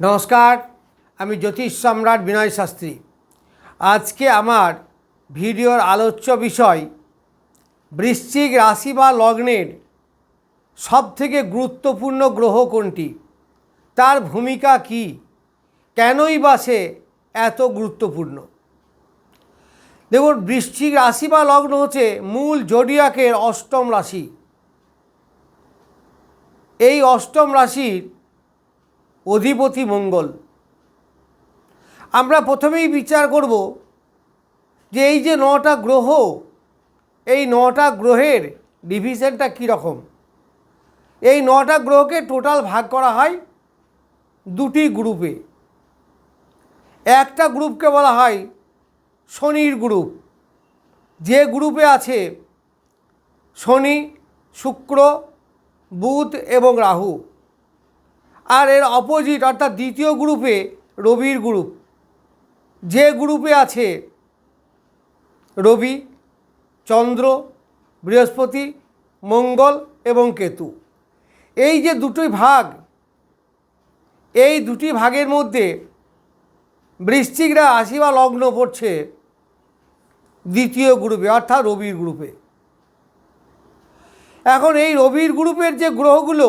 নমস্কার, আমি জ্যোতিষ সম্রাট বিনয় শাস্ত্রী। আজকে আমার ভিডিওর আলোচ্য বিষয় বৃশ্চিক রাশি বা লগ্নের সবথেকে গুরুত্বপূর্ণ গ্রহ কোনটি? তার ভূমিকা কি? কেনই বা সে এত গুরুত্বপূর্ণ? দেখুন, বৃশ্চিক রাশি বা লগ্ন হচ্ছে মূল জডিয়াকের অষ্টম রাশি। এই অষ্টম রাশির অধিপতি মঙ্গল। আমরা প্রথমেই বিচার করব যে এই যে নটা গ্রহ, এই নটা গ্রহের ডিভিশনটা কীরকম? এই নটা গ্রহকে টোটাল ভাগ করা হয় দুটি গ্রুপে। একটা গ্রুপকে বলা হয় শনির গ্রুপ। যে গ্রুপে আছে শনি, শুক্র, বুধ এবং রাহু। আর এর অপোজিট অর্থাৎ দ্বিতীয় গ্রুপে রবির গ্রুপ যে গ্রুপে আছে রবি, চন্দ্র, বৃহস্পতি, মঙ্গল এবং কেতু। এই যে দুটোই ভাগ, এই দুটি ভাগের মধ্যে বৃশ্চিকরা আশি বা লগ্ন পড়ছে দ্বিতীয় গ্রুপে অর্থাৎ রবির গ্রুপে এখন এই রবির গ্রুপের যে গ্রহগুলো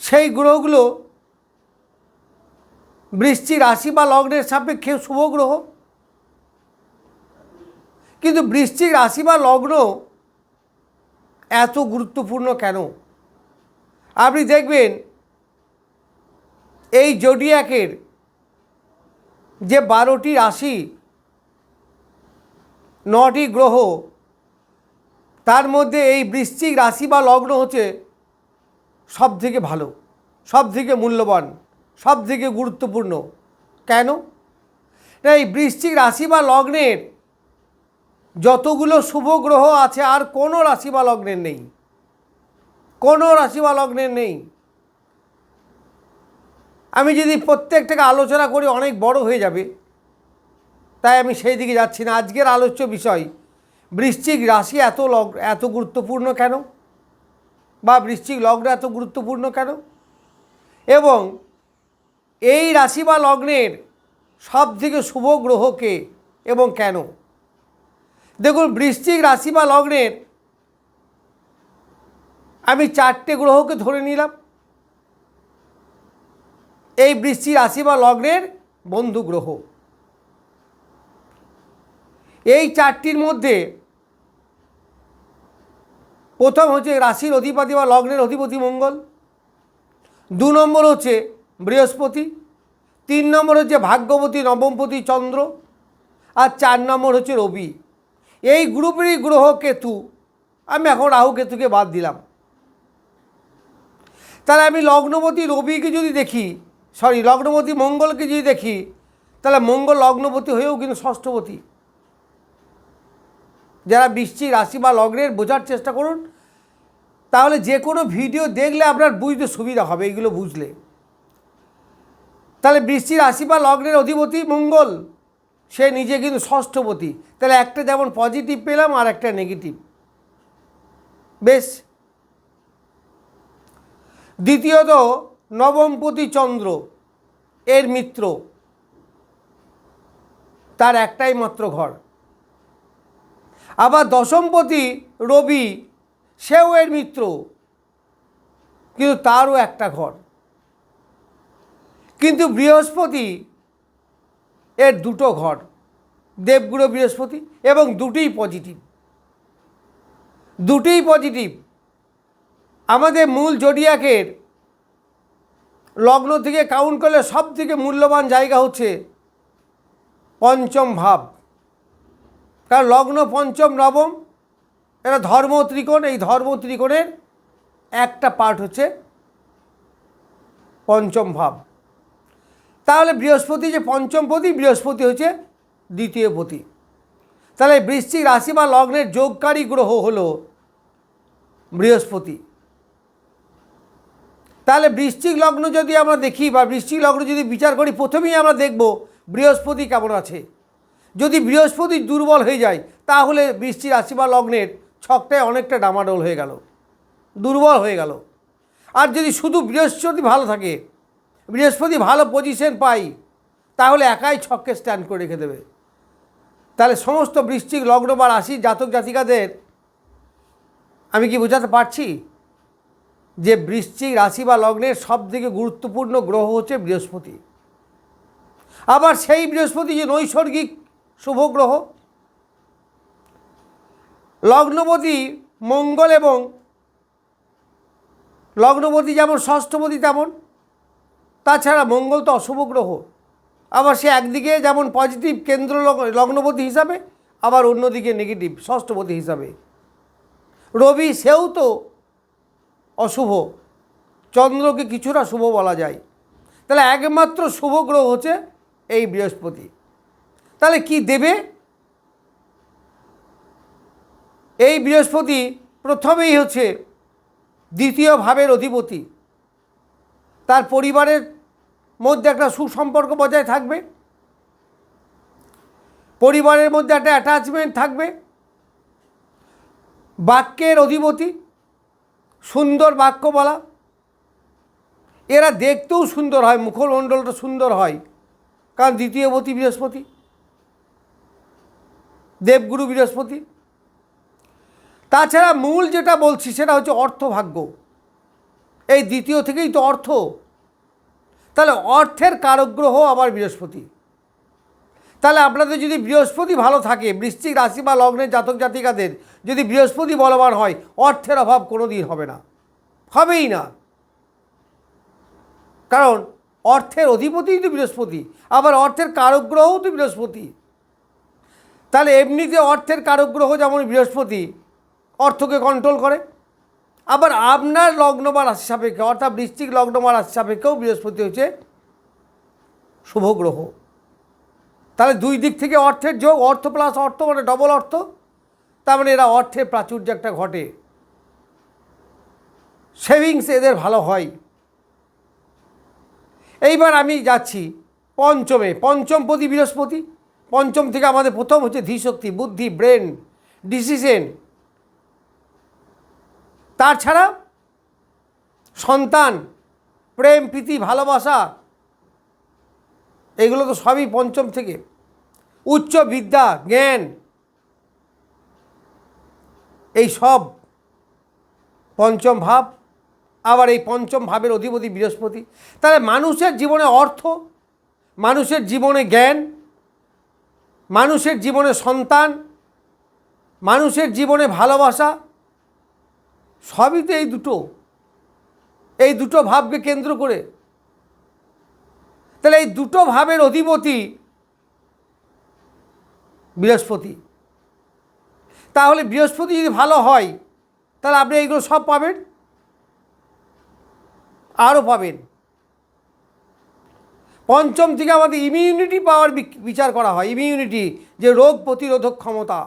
সেই গ্রহগুলো বৃষ্টি রাশি বা লগ্নের সাপেক্ষে শুভ গ্রহ। কিন্তু বৃশ্চিক রাশি বা লগ্ন এত গুরুত্বপূর্ণ কেন? আপনি দেখবেন এই জোডিয়াকের যে বারোটি রাশি, নটি গ্রহ, তার মধ্যে এই বৃশ্চিক রাশি বা লগ্ন হচ্ছে সব থেকে ভালো সব থেকে মূল্যবান সব থেকে গুরুত্বপূর্ণ। কেন? না, এই বৃশ্চিক রাশি বা লগ্নের যতগুলো শুভ গ্রহ আছে, আর কোনো রাশি বা লগ্নের নেই। কোনো রাশি বা লগ্নের নেই। আমি যদি প্রত্যেকটাকে আলোচনা করি, অনেক বড় হয়ে যাবে। তাই আমি সেই দিকে যাচ্ছি না। আজকের আলোচ্য বিষয়, বৃশ্চিক রাশি এত লগ, এত গুরুত্বপূর্ণ কেন? বা বৃশ্চিক লগ্ন এত গুরুত্বপূর্ণ কেন? এবং এই রাশি বা লগ্নের সব থেকে শুভ গ্রহকে এবং কেন? দেখুন, বৃশ্চিক রাশি বা লগ্নের আমি চারটে গ্রহকে ধরে নিলাম। এই বৃশ্চিক রাশি বা লগ্নের বন্ধু গ্রহ। এই চারটির মধ্যে প্রথম হচ্ছে রাশির অধিপতি বা লগ্নের অধিপতি মঙ্গল। দু নম্বর হচ্ছে বৃহস্পতি। তিন নম্বর হচ্ছে ভাগ্যবতী, নবমপতি চন্দ্র। আর চার নম্বর হচ্ছে রবি। এই গ্রুপেরই গ্রহ কেতু। আমি এখন রাহু কেতুকে বাদ দিলাম। তাহলে আমি লগ্নবতী রবিকে যদি দেখি সরি লগ্নবতী মঙ্গলকে যদি দেখি, তাহলে মঙ্গল লগ্নবতী হয়েও কিন্তু ষষ্ঠবতী যারা বৃষ্টি, রাশি বা লগ্নের বোঝার চেষ্টা করুন, তাহলে যে কোনো ভিডিও দেখলে আপনার বুঝতে সুবিধা হবে এইগুলো বুঝলে। তাহলে বৃষ্টি, রাশি বা লগ্নের অধিপতি মঙ্গল, সে নিজে কিন্তু ষষ্ঠপতি। তাহলে একটা যেমন পজিটিভ পেলাম, আর একটা নেগেটিভ বেশ। দ্বিতীয়ত, নবমপতি চন্দ্র, এর মিত্র, তার একটাই মাত্র ঘর। আবার দশমপতি রবি, সেও এর মিত্র। কিন্তু তারও একটা ঘর। কিন্তু বৃহস্পতি এর দুটো ঘর, দেবগুরু বৃহস্পতি এবং দুটিই পজিটিভ দুটিই পজিটিভ আমাদের মূল জডিয়াকের লগ্ন থেকে কাউন্ট করলে সব থেকে মূল্যবান জায়গা হচ্ছে পঞ্চম ভাব। কারণ লগ্ন, পঞ্চম, নবম, এটা ধর্ম ত্রিকোণ, এই ধর্ম ত্রিকোণের একটা পার্ট হচ্ছে পঞ্চম ভাব। তাহলে বৃহস্পতি যে পঞ্চম পতি, বৃহস্পতি হচ্ছে দ্বিতীয় পতি। তাহলে বৃশ্চিক রাশি বা লগ্নের যোগকারী গ্রহ হল বৃহস্পতি। তাহলে বৃশ্চিক লগ্ন যদি আমরা দেখি বা বৃশ্চিক লগ্ন যদি বিচার করি, প্রথমেই আমরা দেখব বৃহস্পতি কেমন আছে। যদি বৃহস্পতি দুর্বল হয়ে যায়, তাহলে বৃষ্টি রাশি বা লগ্নের ছকটায় অনেকটা ডামাডোল হয়ে গেল, দুর্বল হয়ে গেল। আর যদি শুধু বৃহস্পতি ভালো থাকে, বৃহস্পতি ভালো পজিশন পাই, তাহলে একাই ছককে স্ট্যান্ড করে রেখে দেবে। তাহলে সমস্ত বৃশ্চিক লগ্ন বা রাশি জাতক জাতিকাদের, আমি কি বোঝাতে পারছি? যে বৃশ্চিক রাশি বা লগ্নের সব থেকে গুরুত্বপূর্ণ গ্রহ হচ্ছে বৃহস্পতি। আবার সেই বৃহস্পতি যে নৈসর্গিক শুভ গ্রহ লগ্নপতি মঙ্গল এবং লগ্নপতি যেমন ষষ্ঠপতি তেমন, তাছাড়া মঙ্গল তো অশুভ গ্রহ আবার সে একদিকে যেমন পজিটিভ কেন্দ্র লগ- লগ্নপতি হিসাবে, আবার অন্যদিকে নেগেটিভ ষষ্ঠপতি হিসাবে। রবি সেও তো অশুভ। চন্দ্রকে কিছুটা শুভ বলা যায়। তাহলে একমাত্র শুভ গ্রহ হচ্ছে এই বৃহস্পতি। তাহলে কি দেবে? এই বৃহস্পতি প্রথমেই হচ্ছে দ্বিতীয় ভাবের অধিপতি। তার পরিবারের মধ্যে একটা সুসম্পর্ক বজায় থাকবে। পরিবারের মধ্যে একটা অ্যাটাচমেন্ট থাকবে। বাক্যের অধিপতি, সুন্দর বাক্য বলা। এরা দেখতেও সুন্দর হয়, মুখমণ্ডলটা সুন্দর হয়। কারণ দ্বিতীয়বতী বৃহস্পতি। দেবগুরু বৃহস্পতি। তাছাড়া মূল যেটা বলছি সেটা হচ্ছে অর্থভাগ্য। এই দ্বিতীয় থেকেই তো অর্থ। তাহলে অর্থের কারগ্রহ আবার বৃহস্পতি। তাহলে আপনাদের যদি বৃহস্পতি ভালো থাকে, বৃশ্চিক রাশি বা লগ্নের জাতক জাতিকাদের যদি বৃহস্পতি বলবান হয়, অর্থের অভাব কোনো দিন হবে না। হবেই না। কারণ অর্থের অধিপতিই তো বৃহস্পতি, আবার অর্থের কারগ্রহও তো বৃহস্পতি। তাহলে এমনিতে অর্থের কারগ্রহ যেমন বৃহস্পতি, অর্থকে কন্ট্রোল করে। আবার আপনার লগ্ন বা সাপেক্ষে, অর্থাৎ বৃষ্টিক লগ্ন বা সাপেক্ষেও বৃহস্পতি হচ্ছে শুভ গ্রহ। তাহলে দুই দিক থেকে অর্থের যোগ, অর্থ প্লাস অর্থ মানে ডবল অর্থ। তার মানে এরা অর্থের প্রাচুর্য একটা ঘটে। সেভিংস এদের ভালো হয়। এইবার আমি যাচ্ছি পঞ্চমে পঞ্চমপতি বৃহস্পতি। পঞ্চম থেকে আমাদের প্রথম হচ্ছে ধীশক্তি বুদ্ধি, ব্রেন, ডিসিশন। তাছাড়া সন্তান, প্রেম, প্রীতি, ভালোবাসা, এগুলো তো সবই পঞ্চম থেকে। উচ্চ বিদ্যা, জ্ঞান, এই সব পঞ্চম ভাব। আবার এই পঞ্চম ভাবের অধিপতি বৃহস্পতি। তাহলে মানুষের জীবনে অর্থ, মানুষের জীবনে জ্ঞান মানুষের জীবনে সন্তান, মানুষের জীবনে ভালোবাসা, সবই তো এই দুটো। এই দুটো ভাবকে কেন্দ্র করে। তাহলে এই দুটো ভাবের অধিপতি বৃহস্পতি। তাহলে বৃহস্পতি যদি ভালো হয়, তাহলে আপনি এইগুলো সব পাবেন? আরও পাবেন। পঞ্চম থেকে আমাদের ইমিউনিটি পাওয়ার বিচার করা হয় ইমিউনিটি যে রোগ প্রতিরোধক ক্ষমতা।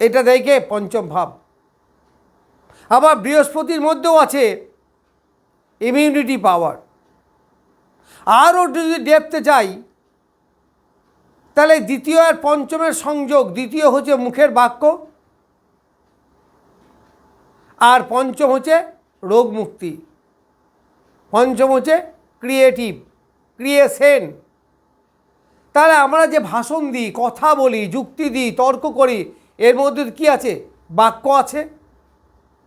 এটা দেখে পঞ্চম ভাব। আবার বৃহস্পতির মধ্যেও আছে ইমিউনিটি পাওয়ার আরও যদি ডেপতে চাই, তাহলে দ্বিতীয় আর পঞ্চমের সংযোগ, দ্বিতীয় হচ্ছে মুখের বাক্য, আর পঞ্চম হচ্ছে রোগ মুক্তি পঞ্চম হচ্ছে ক্রিয়েটিভ ক্রিয়েশন তাহলে আমরা যে ভাষণ দিই, কথা বলি, যুক্তি দিই, তর্ক করি, এর মধ্যে কি আছে? বাক্য আছে।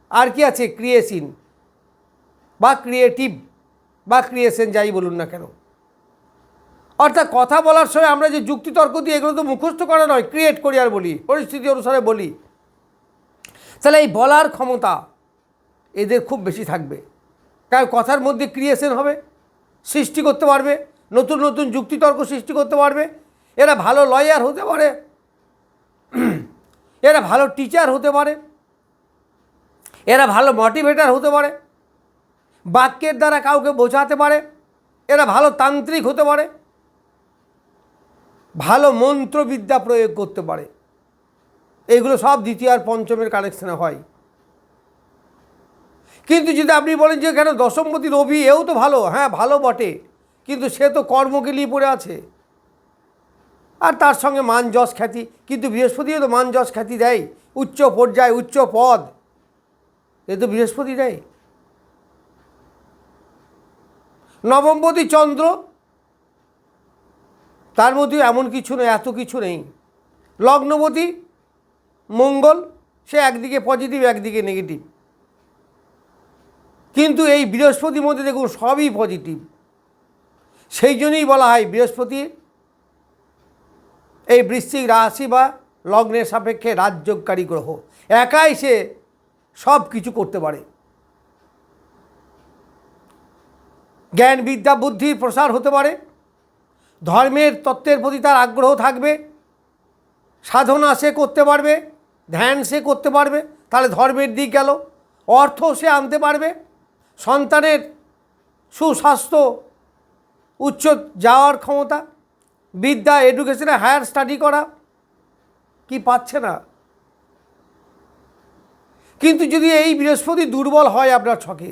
আর কি আছে? ক্রিয়েশন বা ক্রিয়েটিভ বা ক্রিয়েশন যাই বলুন না কেন। অর্থাৎ কথা বলার সময় আমরা যে যুক্তি, তর্ক দিই, এগুলো তো মুখস্থ করা নয় ক্রিয়েট করি আর বলি, পরিস্থিতি অনুসারে বলি। তাহলে এই বলার ক্ষমতা এদের খুব বেশি থাকবে। কারণ কথার মধ্যে ক্রিয়েশন হবে। সৃষ্টি করতে পারবে, নতুন নতুন যুক্তিতর্ক সৃষ্টি করতে পারবে। এরা ভালো লয়ার হতে পারে, এরা ভালো টিচার হতে পারে, এরা ভালো মোটিভেটার হতে পারে, বাক্যের দ্বারা কাউকে বোঝাতে পারে, এরা ভালো তান্ত্রিক হতে পারে, ভালো মন্ত্রবিদ্যা প্রয়োগ করতে পারে। এগুলো সব দ্বিতীয় আর পঞ্চমের কানেকশানে হয়। কিন্তু যদি আপনি বলেন যে কেন দশমপতি রবি, এও তো ভালো হ্যাঁ ভালো বটে, কিন্তু সে তো কর্মকে নিয়ে পড়ে আছে। আর তার সঙ্গে মান যশ খ্যাতি, কিন্তু বৃহস্পতিও তো মান যশ খ্যাতি দেয়, উচ্চ পর্যায়, উচ্চ পদ, এ তো বৃহস্পতি দেয়। নবমপতি চন্দ্র, তার মধ্যে এমন কিছু নেই, এত কিছু নেই। লগ্নপতি মঙ্গল, সে একদিকে পজিটিভ একদিকে নেগেটিভ কিন্তু এই বৃহস্পতির মধ্যে দেখুন সবই পজিটিভ সেই জন্যই বলা হয় বৃহস্পতি এই বৃশ্চিক রাশি বা লগ্নের সাপেক্ষে রাজযোগকারী গ্রহ। একাই সে সব কিছু করতে পারে। জ্ঞান, বিদ্যা বুদ্ধির প্রসার হতে পারে। ধর্মের তত্ত্বের প্রতি তার আগ্রহ থাকবে। সাধনা সে করতে পারবে, ধ্যান সে করতে পারবে, তাহলে ধর্মের দিক গেল। অর্থ সে আনতে পারবে। সন্তানের সুস্বাস্থ্য, উচ্চ যাওয়ার ক্ষমতা, বিদ্যা এডুকেশনে হায়ার স্টাডি করা কি পাচ্ছে না? কিন্তু যদি এই বৃহস্পতি দুর্বল হয় আপনার ছকে,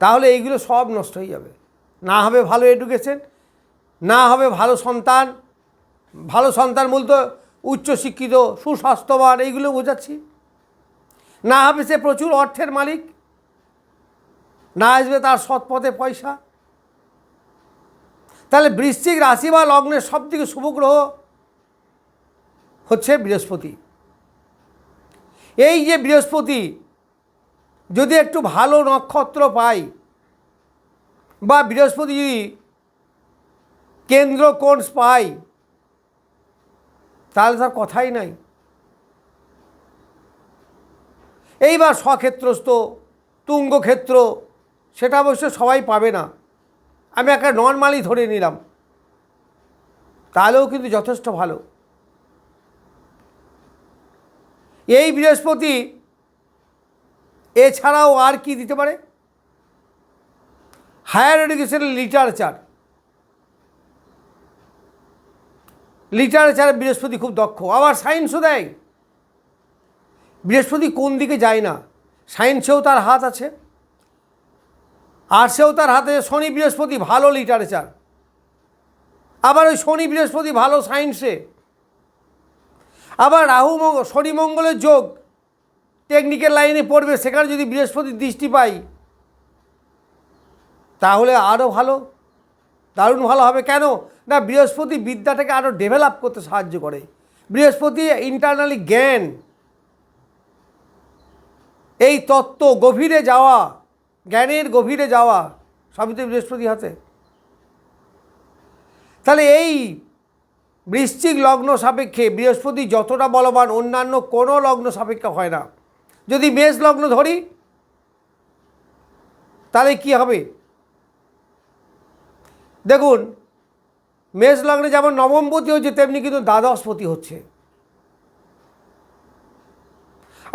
তাহলে এইগুলো সব নষ্ট হয়ে যাবে। না হবে ভালো এডুকেশন না হবে ভালো সন্তান ভালো সন্তান বলতে উচ্চশিক্ষিত সুস্বাস্থ্যবান, এইগুলো বোঝাচ্ছি। না হবে সে প্রচুর অর্থের মালিক না আসবে তার সৎ পথে পয়সা। তাহলে বৃশ্চিক রাশি বা লগ্নের সব থেকে শুভ গ্রহ হচ্ছে বৃহস্পতি। এই যে বৃহস্পতি, যদি একটু ভালো নক্ষত্র পাই বা বৃহস্পতি যদি কেন্দ্র কোণ পাই, তাহলে তার কথাই নাই। এইবার স্বক্ষেত্রস্থ, তুঙ্গক্ষেত্র সেটা অবশ্য সবাই পাবে না। আমি একটা নর্মালি ধরে নিলাম। তাহলেও কিন্তু যথেষ্ট ভালো। এই বৃহস্পতি এছাড়াও আর কি দিতে পারে? হায়ার এডুকেশনের লিটারেচার। লিটারেচারে বৃহস্পতি খুব দক্ষ। আবার সায়েন্সও দেয়। বৃহস্পতি কোন দিকে যায় না? সায়েন্সেও তার হাত আছে। আর্টসেও তার হাতে শনি বৃহস্পতি ভালো লিটারেচার আবার ওই শনি বৃহস্পতি ভালো সায়েন্সে আবার রাহু শনি মঙ্গলের যোগ। টেকনিক্যাল লাইনে পড়বে, সেখানে যদি বৃহস্পতির দৃষ্টি পাই, তাহলে আরও ভালো। দারুণ ভালো হবে। কেন? না, বৃহস্পতি বিদ্যাটাকে আরও ডেভেলপ করতে সাহায্য করে। বৃহস্পতি ইন্টারনালি জ্ঞান। এই তত্ত্ব গভীরে যাওয়া জ্ঞানের গভীরে যাওয়া সবই তো বৃহস্পতি হাতে। তাহলে এই বৃশ্চিক লগ্ন সাপেক্ষে বৃহস্পতি যতটা বলবান, অন্যান্য কোনো লগ্ন সাপেক্ষে হয় না। যদি মেষ লগ্ন ধরি, তাহলে কি হবে? দেখুন, মেষ লগ্নে যেমন নবমপতি হচ্ছে, তেমনি কিন্তু দ্বাদশপতি হচ্ছে।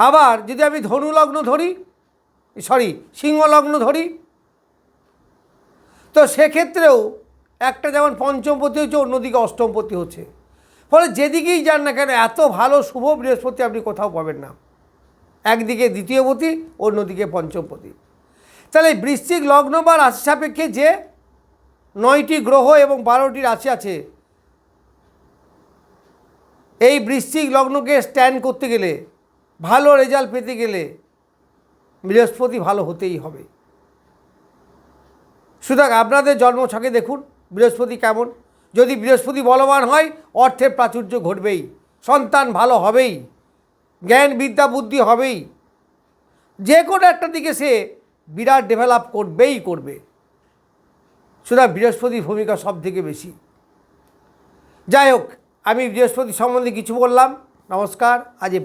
আবার যদি আমি ধনু লগ্ন ধরি সরি সিংহ লগ্ন ধরি। তো সেক্ষেত্রেও একটা যেমন পঞ্চমপতি হচ্ছে, অন্যদিকে অষ্টমপতি হচ্ছে। ফলে যেদিকেই যান না কেন, এত ভালো শুভ বৃহস্পতি আপনি কোথাও পাবেন না। একদিকে দ্বিতীয়পতি অন্যদিকে পঞ্চমপতি তাহলে বৃশ্চিক লগ্ন বা রাশি সাপেক্ষে যে নয়টি গ্রহ এবং বারোটি রাশি আছে, এই বৃশ্চিক লগ্নকে স্ট্যান্ড করতে গেলে, ভালো রেজাল্ট পেতে গেলে বৃহস্পতি ভালো হতেই হবে। সুতরাং আপনাদের জন্মছকে দেখুন, বৃহস্পতি কেমন। যদি বৃহস্পতি বলবান হয়, অর্থের প্রাচুর্য ঘটবেই, সন্তান ভালো হবেই, জ্ঞান, বিদ্যা, বুদ্ধি হবেই। যে কোনো একটা দিকে সে বিরাট ডেভেলপ করবেই করবে। সুতরাং বৃহস্পতির ভূমিকা সব থেকে বেশি। যাই হোক, আমি বৃহস্পতি সম্বন্ধে কিছু বললাম। নমস্কার, আজ